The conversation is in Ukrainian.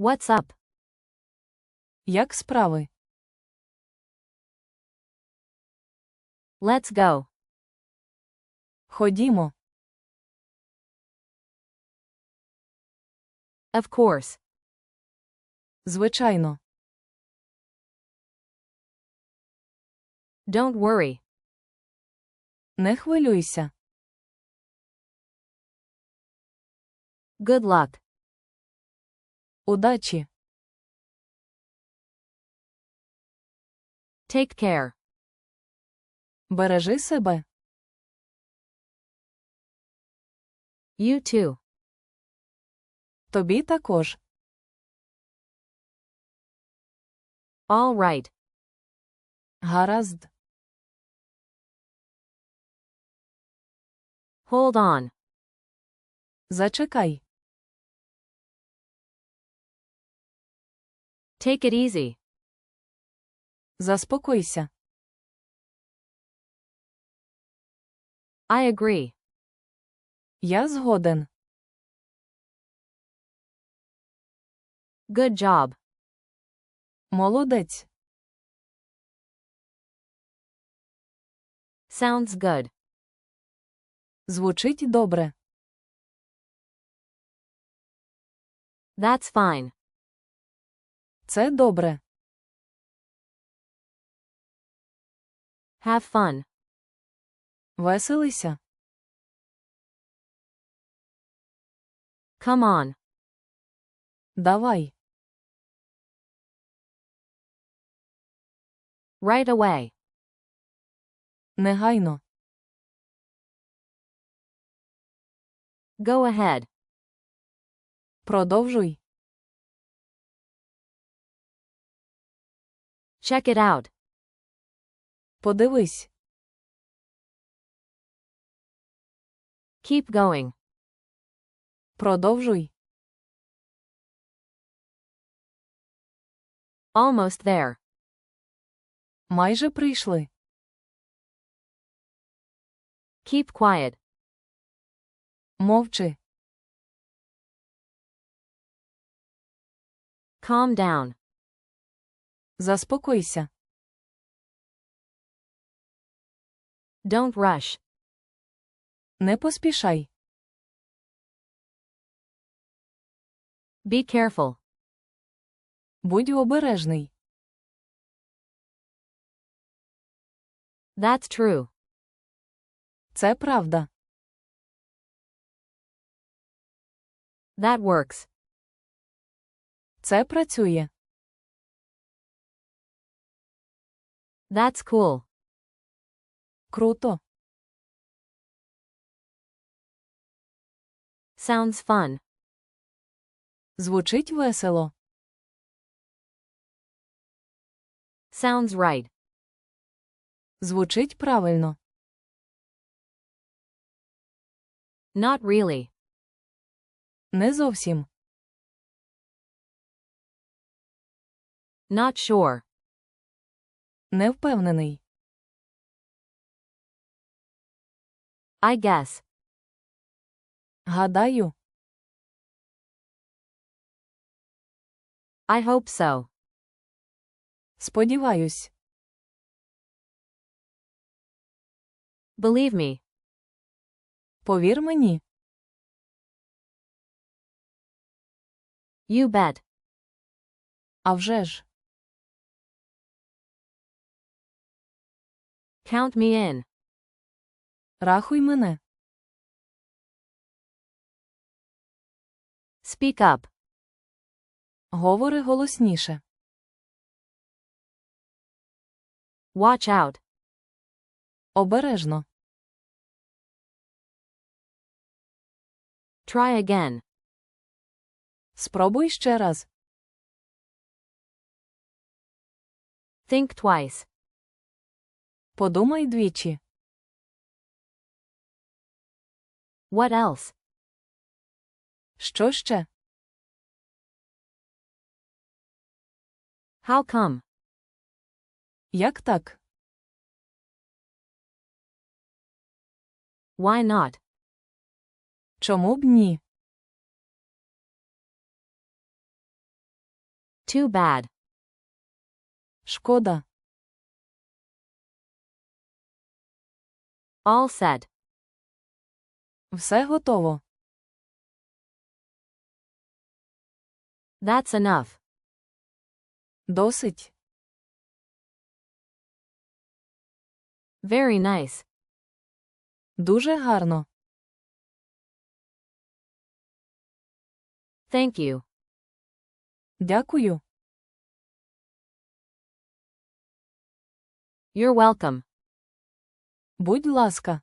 What's up? Як справи? Let's go. Ходімо. Of course. Звичайно. Don't worry. Не хвилюйся. Good luck. Удачі. Take care. Бережи себе. You too. Тобі також. All right. Гаразд. Hold on. Зачекай. Take it easy. Заспокойся. I agree. Я згоден. Good job. Молодець. Sounds good. Звучить добре. That's fine. Це добре. Have fun. Веселися. Come on. Давай. Right away. Негайно. Go ahead. Продовжуй. Check it out. Подивись. Keep going. Продовжуй. Almost there. Майже прийшли. Keep quiet. Мовчи. Calm down. Заспокойся. Don't rush. Не поспішай. Be careful. Будь обережний. That's true. Це правда. That works. Це працює. That's cool. Круто. Sounds fun. Звучить весело. Sounds right. Звучить правильно. Not really. Не зовсім. Not sure. Не впевнений. I guess. Гадаю. I hope so. Сподіваюсь. Believe me. Повір мені. You bet. А вже ж. Count me in. Рахуй мене. Speak up. Говори голосніше. Watch out. Обережно. Try again. Спробуй ще раз. Think twice. Подумай двічі. What else? Що ще? How come? Як так? Why not? Чому б ні? Too bad. Шкода. All set. Все готово. That's enough. Досить. Very nice. Дуже гарно. Thank you. Дякую. You're welcome. Будь ласка.